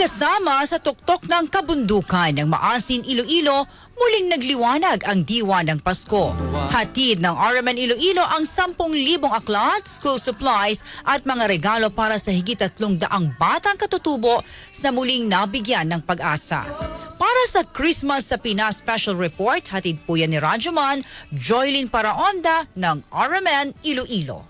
Kasama sa tuktok ng kabundukan ng Maasin Iloilo, muling nagliwanag ang diwa ng Pasko. Hatid ng RMN Iloilo ang 10,000 aklat, school supplies at mga regalo para sa higit tatlong daang batang katutubo na muling nabigyan ng pag-asa. Para sa Christmas sa Pinas Special Report, hatid po yan ni Rajaman, Joylyn Paraonda ng RMN Iloilo.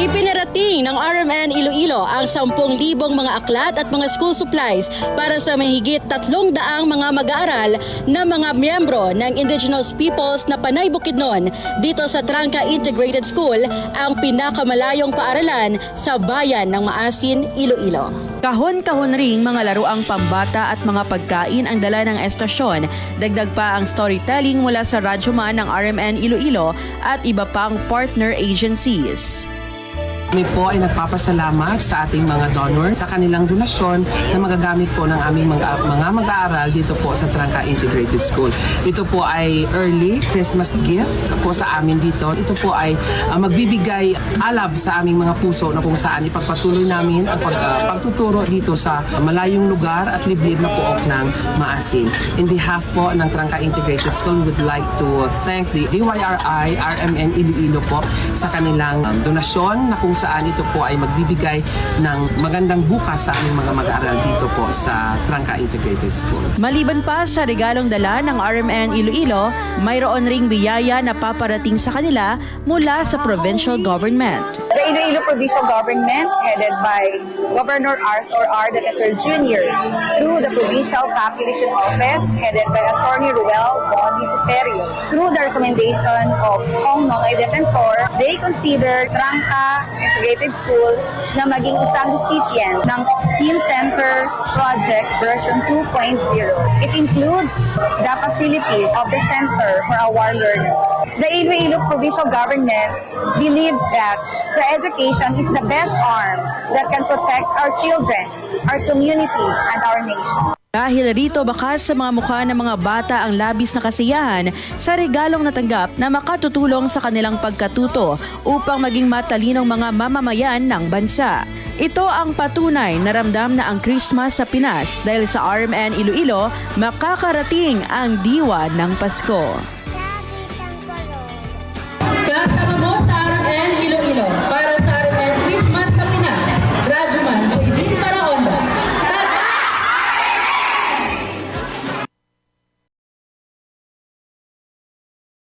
Ipinarating ng RMN Iloilo ang 10,000 mga aklat at mga school supplies para sa mahigit 300 mga mag-aaral na mga miyembro ng Indigenous Peoples na Panay Bukidnon dito sa Trangka Integrated School, ang pinakamalayong paaralan sa bayan ng Maasin, Iloilo. Kahon-kahon ring mga laruang pambata at mga pagkain ang dala ng estasyon. Dagdag pa ang storytelling mula sa radyoman ng RMN Iloilo at iba pang partner agencies. Kami po ay nagpapasalamat sa ating mga donor sa kanilang donasyon na magagamit po ng aming mga, mga mag-aaral dito po sa Trangka Integrated School. Ito po ay early Christmas gift po sa amin dito. Ito po ay ah, magbibigay alab sa aming mga puso na kung saan ipagpatuloy namin ang pag, ah, pagtuturo dito sa malayong lugar at liblib na pook ng maasin. In behalf po ng Trangka Integrated School, we would like to thank the DYRI, RMN Iloilo po sa kanilang um, donasyon na kung saan ito po ay magbibigay ng magandang bukas sa aming mga mag-aaral dito po sa Trangka Integrated School. Maliban pa sa regalong dala ng RMN Iloilo, mayroon ring biyaya na paparating sa kanila mula sa provincial government. The Iloilo Provincial Government, headed by Governor Arthur R. De Casar Jr., through Provincial Population Office, headed by Attorney Ruel Bondi Superio, through the recommendation of Kong Nonoy Defensor, they consider Trangka Integrated School na maging isang recipient ng Team Center Project version 2.0. It includes the facilities of the Center for Our Learners. The Iloilo Provincial Government believes that the education is the best arm that can protect our children, our communities, and our nation. Dahil rito bakas sa mga mukha ng mga bata ang labis na kasiyahan sa regalong natanggap na makatutulong sa kanilang pagkatuto upang maging matalinong mga mamamayan ng bansa. Ito ang patunay na ramdam na ang Christmas sa Pinas dahil sa RMN Iloilo makakarating ang diwa ng Pasko.